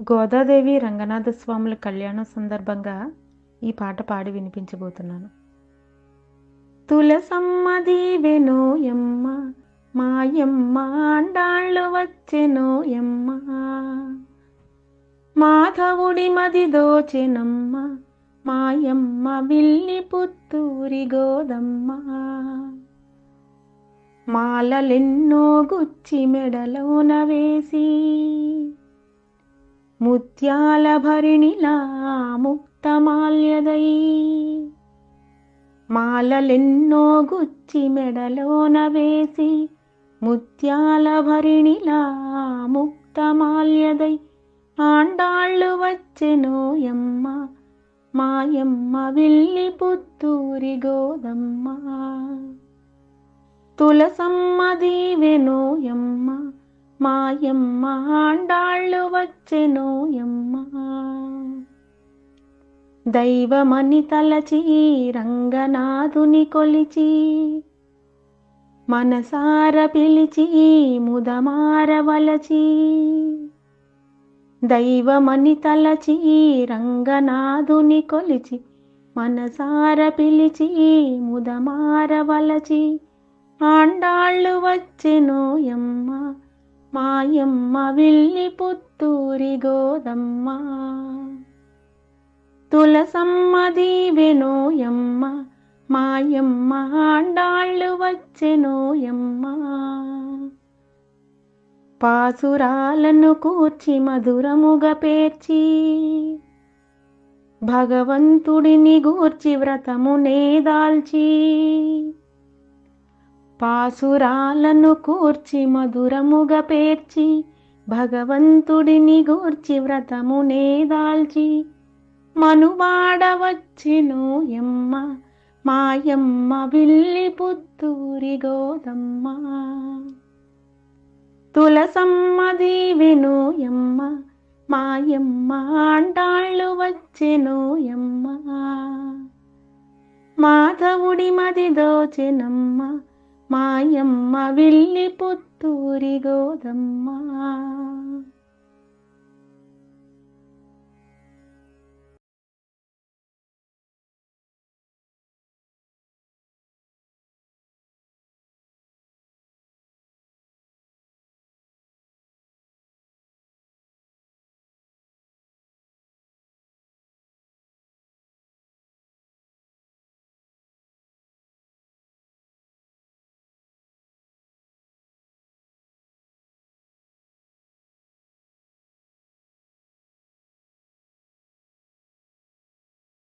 గోదాదేవి రంగనాథ స్వాముల కళ్యాణం సందర్భంగా ఈ పాట పాడి వినిపించబోతున్నాను. తులసమ్మ దీవెనోయమ్మ మాయమ్మ అండాళ్ళు వచ్చెనోయమ్మ మాధవుడి మది దోచెనమ్మ మాయమ్మ విల్లి పుత్తూరి గోదమ్మ మాలలెన్నో గుచ్చి మెడలోన వేసి ముత్యాల భరిణిలా ముక్తమాల్యదై మాలలెన్నో గుచ్చి మెడలోన వేసి ముత్యాల భరిణిలా ముక్తమాల్యదై ఆండాళ్ళు వచ్చెనోయమ్మ మాయమ్మ విల్లి పుత్తూరి గోదమ్మ. తులసమ్మ దీవెనోయమ్మ మాయమ్మ ఆండాళ్ళు వచ్చెనోయమ్మ దైవమని తలచి రంగనాథుని కొలిచి మనసార పిలిచి ముదమారవలచి దైవమని తలచి రంగనాథుని కొలిచి మనసార పిలిచి ముదమారవలచి ఆండాళ్ళు వచ్చెనోయమ్మ మాయమ్మ విల్లి పుత్తూరి గోదమ్మ. తులసమ్మ దీవెనోయమ్మ మాయమ్మ ఆండాళ్ళు వచ్చెనోయమ్మ పాసురాలను కూర్చి మధురముగ పేర్చి భగవంతుడిని గూర్చి వ్రతమునే దాల్చి పాసురాలను కూర్చి మధురముగా పేర్చి భగవంతుడిని గూర్చి వ్రతమునే దాల్చి మనువాడవచ్చిను ఎమ్మ మాయమ్మ విల్లి పుత్తూరి గోదమ్మ. తులసమ్మ దీవెను ఎమ్మ మాయమ్మ అంటాళ్ళు వచ్చెను ఎమ్మ మాధవుడి మది దోచెనమ్మ మాయమ్మ విల్లి పుత్తూరి గోదమ్మ